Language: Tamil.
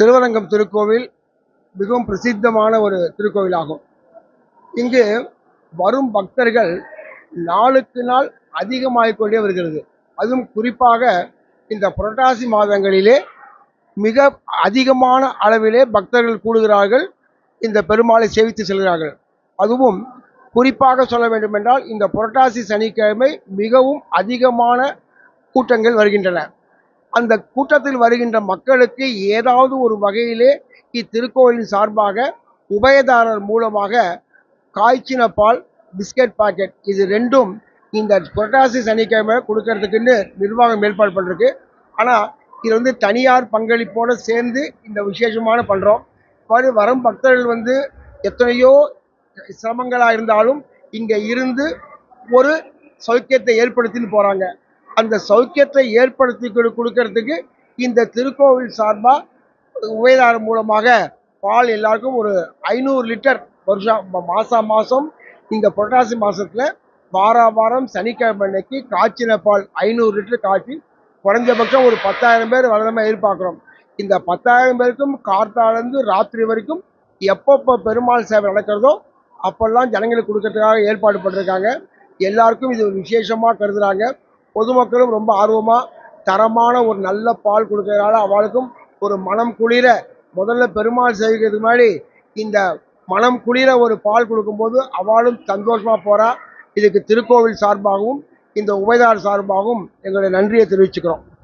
திருவரங்கம் திருக்கோவில் மிகவும் பிரசித்தமான ஒரு திருக்கோவிலாகும். இங்கு வரும் பக்தர்கள் நாளுக்கு நாள் அதிகமாகிக்கொண்டே வருகிறது. அதுவும் குறிப்பாக இந்த புரட்டாசி மாதங்களிலே மிக அதிகமான அளவிலே பக்தர்கள் கூடுகிறார்கள். இந்த பெருமாளை சேவித்து செல்கிறார்கள். அதுவும் குறிப்பாக சொல்ல வேண்டுமென்றால் இந்த புரட்டாசி சனிக்கிழமை மிகவும் அதிகமான கூட்டங்கள் வருகின்றன. அந்த கூட்டத்தில் வருகின்ற மக்களுக்கு ஏதாவது ஒரு வகையிலே இத்திருக்கோயிலின் சார்பாக உபயதாரர் மூலமாக காய்ச்சின பால் பிஸ்கட் பாக்கெட் இது ரெண்டும் இந்த புரட்டாசி சனிக்கிழமை கொடுக்கறதுக்குன்னு நிர்வாகம் ஏற்பாடு பண்ணிருக்கு. ஆனால் இது வந்து தனியார் பங்களிப்போடு சேர்ந்து இந்த விசேஷமான பண்ணுறோம் மாதிரி வரும் பக்தர்கள் வந்து எத்தனையோ சிரமங்களாக இருந்தாலும் இங்கே இருந்து ஒரு சௌக்கியத்தை ஏற்படுத்தின்னு போகிறாங்க அந்த சௌக்கியத்தை ஏற்படுத்தி கொடு- கொடுக்கறதுக்கு இந்த திருக்கோவில் சார்பாக உபயதாரம் மூலமாக பால் எல்லாருக்கும் ஒரு ஐநூறு லிட்டர் வருஷம் ம- மாதம் இந்த புரட்டாசி மாதத்தில் வார வாரம் சனிக்கிழமை அன்னைக்கு காய்ச்சின பால் ஐநூறு லிட்டர் காய்ச்சி குறைஞ்சபட்சம் ஒரு பத்தாயிரம் பேர் வளரமாக எதிர்பார்க்குறோம். இந்த பத்தாயிரம் பேருக்கும் கார்த்தாலேருந்து ராத்திரி வரைக்கும் எப்பப்போ பெருமாள் சேவை நடக்கிறதோ அப்போல்லாம் ஜனங்களுக்கு கொடுக்கறதுக்காக ஏற்பாடு பண்ணிருக்காங்க. எல்லாருக்கும் இது ஒரு விசேஷமாக கருதுகிறாங்க பொதுமக்களும் ரொம்ப ஆர்வமாக தரமான ஒரு நல்ல பால் கொடுக்கறதால அவளுக்கும் ஒரு மனம் குளிர. முதல்ல பெருமாள் செய்கிறதுக்கு முன்னாடி இந்த மனம் குளிர ஒரு பால் கொடுக்கும்போது அவளும் சந்தோஷமாக போகிறா இதுக்கு திருக்கோவில் சார்பாகவும் இந்த உபயதார் சார்பாகவும் எங்களுடைய நன்றியை தெரிவிச்சுக்கிறோம்.